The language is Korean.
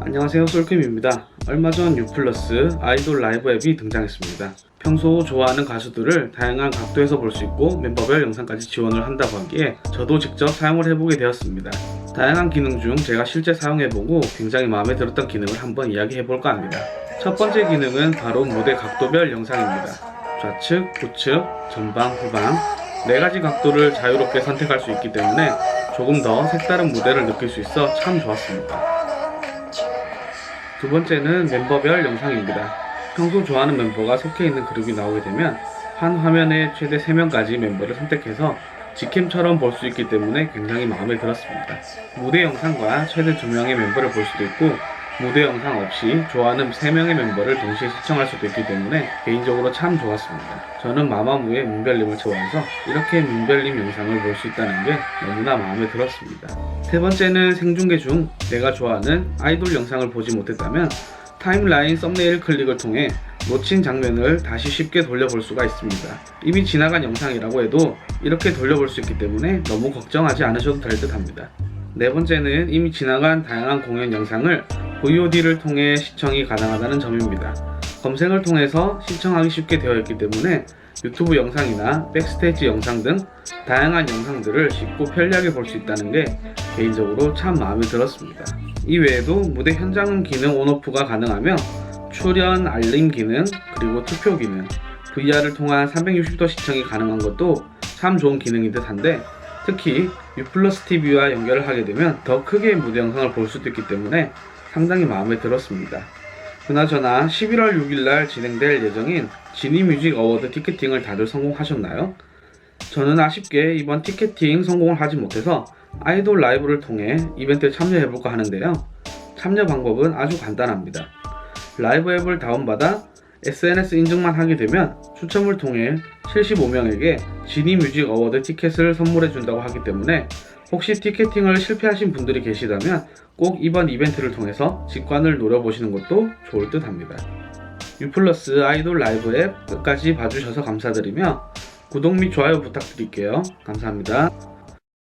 안녕하세요 솔킴입니다. 얼마 전 유플러스 아이돌 라이브 앱이 등장했습니다. 평소 좋아하는 가수들을 다양한 각도에서 볼 수 있고 멤버별 영상까지 지원을 한다고 하기에 저도 직접 사용을 해보게 되었습니다. 다양한 기능 중 제가 실제 사용해보고 굉장히 마음에 들었던 기능을 한번 이야기해볼까 합니다. 첫 번째 기능은 바로 무대 각도별 영상입니다. 좌측, 우측, 전방, 후방 네 가지 각도를 자유롭게 선택할 수 있기 때문에 조금 더 색다른 무대를 느낄 수 있어 참 좋았습니다. 두 번째는 멤버별 영상입니다. 평소 좋아하는 멤버가 속해 있는 그룹이 나오게 되면 한 화면에 최대 3명까지 멤버를 선택해서 직캠처럼 볼 수 있기 때문에 굉장히 마음에 들었습니다. 무대 영상과 최대 2명의 멤버를 볼 수도 있고 무대 영상 없이 좋아하는 3명의 멤버를 동시에 시청할 수도 있기 때문에 개인적으로 참 좋았습니다. 저는 마마무의 문별님을 좋아해서 이렇게 문별님 영상을 볼 수 있다는 게 너무나 마음에 들었습니다. 세 번째는 생중계 중 내가 좋아하는 아이돌 영상을 보지 못했다면 타임라인 썸네일 클릭을 통해 놓친 장면을 다시 쉽게 돌려볼 수가 있습니다. 이미 지나간 영상이라고 해도 이렇게 돌려볼 수 있기 때문에 너무 걱정하지 않으셔도 될 듯 합니다. 네 번째는 이미 지나간 다양한 공연 영상을 VOD를 통해 시청이 가능하다는 점입니다. 검색을 통해서 시청하기 쉽게 되어 있기 때문에 유튜브 영상이나 백스테이지 영상 등 다양한 영상들을 쉽고 편리하게 볼 수 있다는 게 개인적으로 참 마음에 들었습니다. 이 외에도 무대 현장음 기능 온오프가 가능하며 출연 알림 기능 그리고 투표 기능 VR을 통한 360도 시청이 가능한 것도 참 좋은 기능인 듯한데 특히 유플러스 TV와 연결을 하게 되면 더 크게 무대 영상을 볼 수도 있기 때문에 상당히 마음에 들었습니다. 그나저나 11월 6일날 진행될 예정인 지니뮤직 어워드 티켓팅을 다들 성공하셨나요? 저는 아쉽게 이번 티켓팅 성공을 하지 못해서 아이돌 라이브를 통해 이벤트에 참여해볼까 하는데요. 참여 방법은 아주 간단합니다. 라이브 앱을 다운받아 SNS 인증만 하게 되면 추첨을 통해 75명에게 지니 뮤직 어워드 티켓을 선물해준다고 하기 때문에 혹시 티켓팅을 실패하신 분들이 계시다면 꼭 이번 이벤트를 통해서 직관을 노려보시는 것도 좋을 듯 합니다. 유플러스 아이돌 라이브 앱 끝까지 봐주셔서 감사드리며 구독 및 좋아요 부탁드릴게요. 감사합니다.